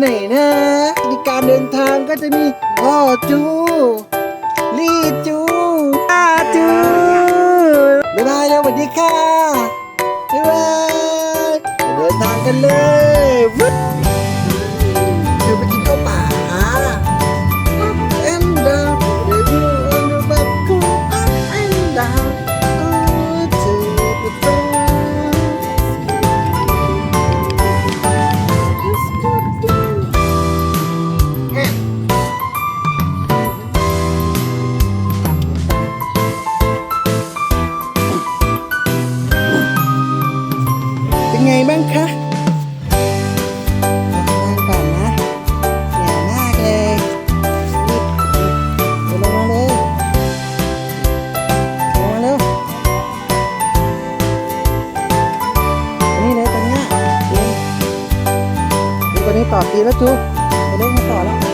ไหนๆนะในการเดินทางก็จะมีพ่อจู ลี่จูอาจูบ๊ายบายแล้วสวัสดีค่ะบ๊ายบายเดินทางกันเลย ไงบ้างคะนั่งก่อนนะเหนื่อยมากเลยรีบเดี๋ยวลงมาเลยลงมาเร็วตรงนี้เลยตรงเนี้ยเองดูตัวนี้ต่อตีแล้วจูไปเล่นมาต่อแล้ว